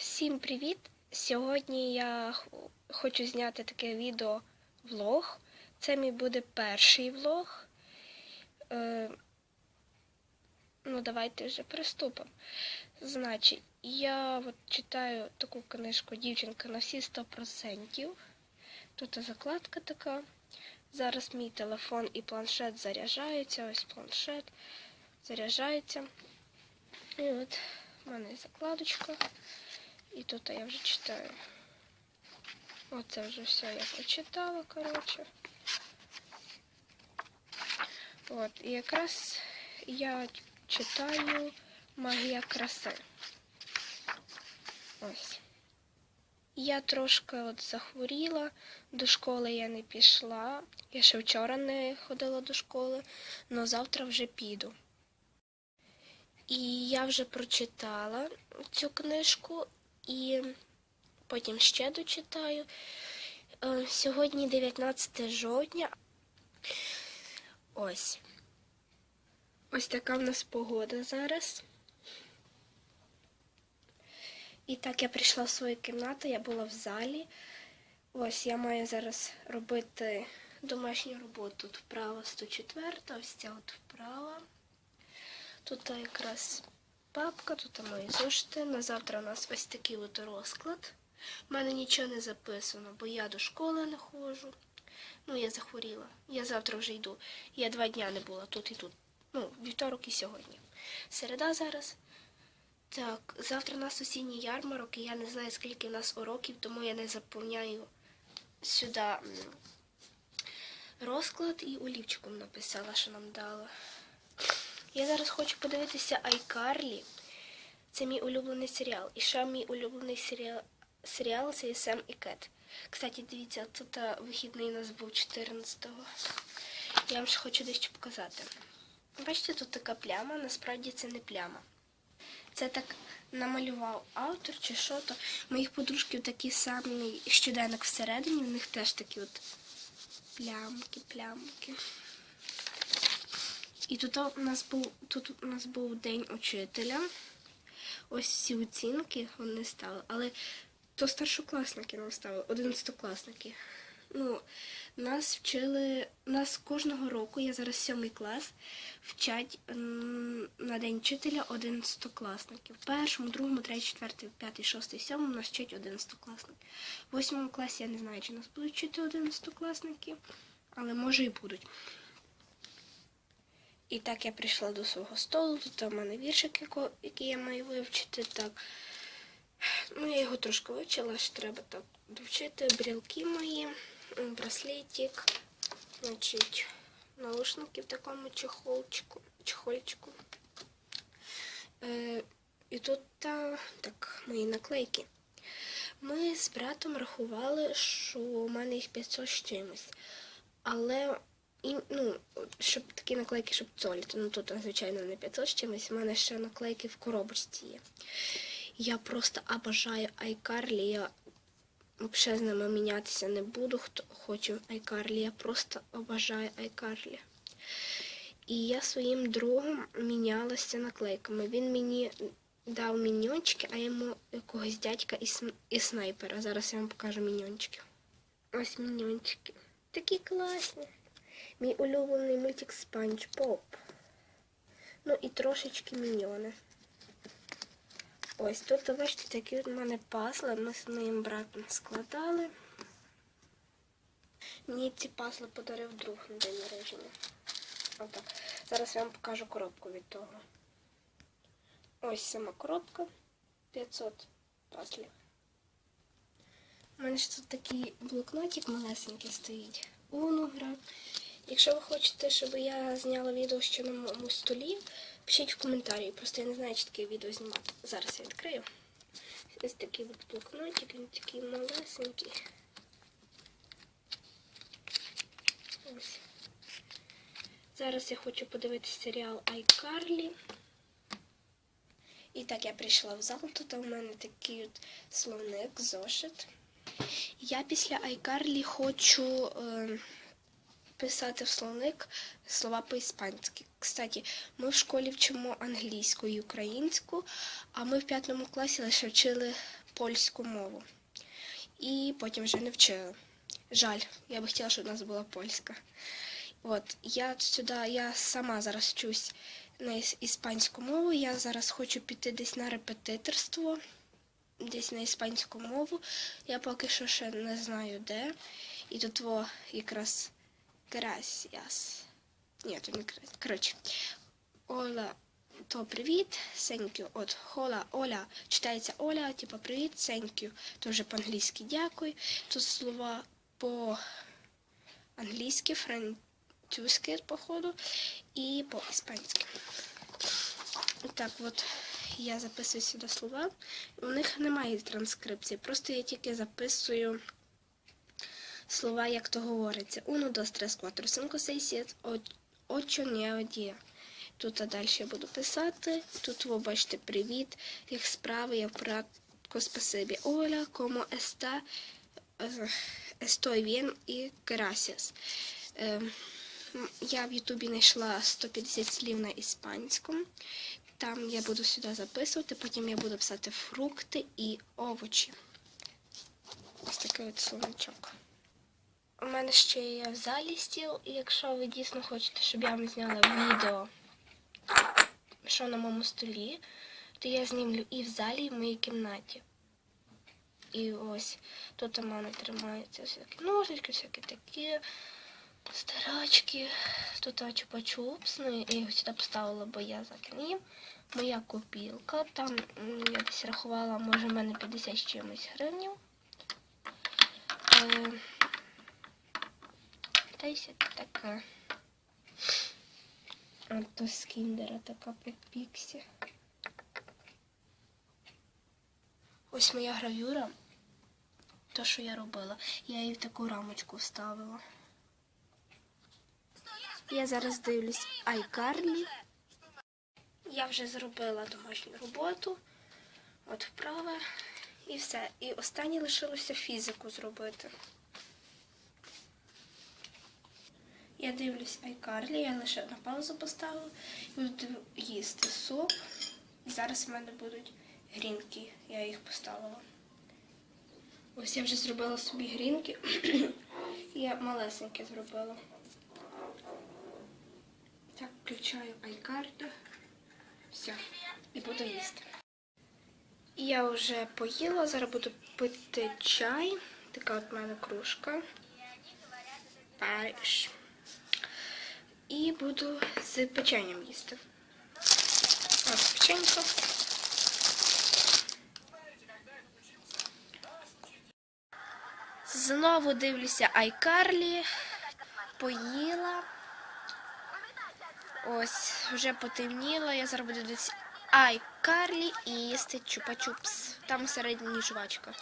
Всім привіт! Сьогодні я хочу зняти таке відео влог. Це мій буде перший влог. Е, ну, давайте вже приступимо. Значить, я от читаю таку книжку Дівчинка на всі 100%. Тут закладка така. Зараз мій телефон і планшет заряджаються. Ось планшет заряджається. І от в мене закладочка. І тут я вже читаю. Оце вже все я прочитала, коротше. От, і якраз я читаю Магія краси. Ось. Я трошки от захворіла, до школи я не пішла. Я ще вчора не ходила до школи, але завтра вже піду. І я вже прочитала цю книжку і потім ще дочитаю. Е, Сьогодні 19 жовтня. Ось. Ось така в нас погода зараз. І так я прийшла в свою кімнату, я була в залі. Ось я маю зараз робити домашню роботу. Тут вправо 104, ось ця от вправа. Тут якраз папка, тут мої зошити. На завтра у нас ось такий от розклад. У мене нічого не записано, бо я до школи не ходжу. Ну, я захворіла. Я завтра вже йду. Я два дня не була тут і тут. Ну, вівторок і сьогодні. Середа зараз. Так, завтра у нас осінній ярмарок, і я не знаю, скільки в нас уроків, тому я не заповняю сюди розклад і олівчиком написала, що нам дала. Я зараз хочу подивитися iCarly. Це мій улюблений серіал. І ще мій улюблений серіал, серіал це Сем і Кет. Кстати, дивіться, тут вихідний у нас був 14-го. Я вам ще хочу дещо показати. Бачите, тут така пляма, насправді це не пляма. Це так намалював автор чи що то. Моїх подружків такий самий щоденник всередині, в них теж такі от плямки, плямки. І тут у нас був тут у нас був день учителя. Ось всі оцінки вони ставили, але то старшокласники нам ставили, одинадцятокласники. Ну, нас вчили, нас кожного року, я зараз сьомий клас, вчать на день вчителя одинадцятокласників. В першому, другому, третій, четвертий, п'ятий, шостий, сьомому нас вчать одинадцятокласники. В восьмому класі я не знаю, чи нас будуть вчити одинадцятокласники, але може і будуть. І так я прийшла до свого столу. Тут у мене віршик, який я маю вивчити. Так. Ну, я його трошки вивчила, що треба так довчити. Брілки мої, браслетик, значить, наушники в такому чехолчику, чехольчику. Е, і тут та, так, мої наклейки. Ми з братом рахували, що у мене їх 500 з чимось. Але і, ну, щоб такі наклейки, щоб цоліти. Ну тут, звичайно, не 500 з чимось, у мене ще наклейки в коробочці є. Я просто обожаю iCarly, я взагалі з ними мінятися не буду, хто хоче iCarly, я просто обожаю iCarly. І я своїм другом мінялася наклейками. Він мені дав міньончики, а йому якогось дядька і, сн- і снайпера. Зараз я вам покажу міньончики. Ось міньончики. Такі класні. Мій улюблений мультик Спанч Боб. Ну і трошечки міньйони. Ось тут, бачите, такі от в мене пазли. Ми з моїм братом складали. Мені ці пазли подарив друг на день народження. Отак. Зараз я вам покажу коробку від того. Ось сама коробка. 500 пазлів. У мене ж тут такий блокнотик малесенький стоїть. Уну. Якщо ви хочете, щоб я зняла відео ще на моєму столі, пишіть в коментарі. Просто я не знаю, чи таке відео знімати. Зараз я відкрию. Ось такий от блокнотик, він такий малесенький. Ось. Зараз я хочу подивитися серіал iCarly. І так я прийшла в зал. Тут у мене такий от словник, зошит. Я після iCarly хочу е, писати в словник слова по-іспанськи. Кстати, ми в школі вчимо англійську і українську, а ми в п'ятому класі лише вчили польську мову. І потім вже не вчили. Жаль, я би хотіла, щоб у нас була польська. От, я сюди, я сама зараз вчусь на іспанську мову. Я зараз хочу піти десь на репетиторство, десь на іспанську мову. Я поки що ще не знаю де. І тут во якраз gracias. Ні, то не gracias. Коротше, Ола, то привіт, thank you. От хола, Оля, читається Оля, типу привіт, thank you. То по-англійськи дякую. Тут слова по-англійськи, французьки, походу, і по-іспанськи. Так, от я записую сюди слова. У них немає транскрипції, просто я тільки записую слова, як то говориться. Uno, dos, tres, cuatro, cinco, seis, siete, ocho, nueve. Тут а далі я буду писати. Тут ви бачите привіт, як справи, як кратко спасибі. Оля, como está? Е, Estoy bien і gracias. Е, Я в Ютубі знайшла 150 слів на іспанському. Там я буду сюди записувати, потім я буду писати фрукти і овочі. Ось такий от словничок. У мене ще є в залі стіл, і якщо ви дійсно хочете, щоб я вам зняла відео, що на моєму столі, то я знімлю і в залі, і в моїй кімнаті. І ось тут у мене тримаються всякі ножички, всякі такі старачки. Тут чупа-чупс, ну я його сюди поставила, бо я за закрім. Моя копілка. Там я десь рахувала, може, в мене 50 з чимось гривнів. Е, та й всяке таке. А з кіндера така попіксі. Ось моя гравюра. То, що я робила. Я її в таку рамочку вставила. Я зараз дивлюсь iCarly. Я вже зробила домашню роботу. От вправа. І все. І останнє лишилося фізику зробити. Я дивлюсь iCarly, я лише на паузу поставила. Буду їсти суп. Зараз в мене будуть грінки. Я їх поставила. Ось я вже зробила собі грінки. я малесеньке зробила. Так, включаю iCarly. Все. І буду їсти. Я вже поїла, зараз буду пити чай. Така от в мене кружка. Париж. І буду з печенням їсти. Ось печенько. Знову дивлюся iCarly. Поїла. Ось, вже потемніло. Я зараз буду дивитися iCarly і їсти чупа-чупс. Там всередині жвачка.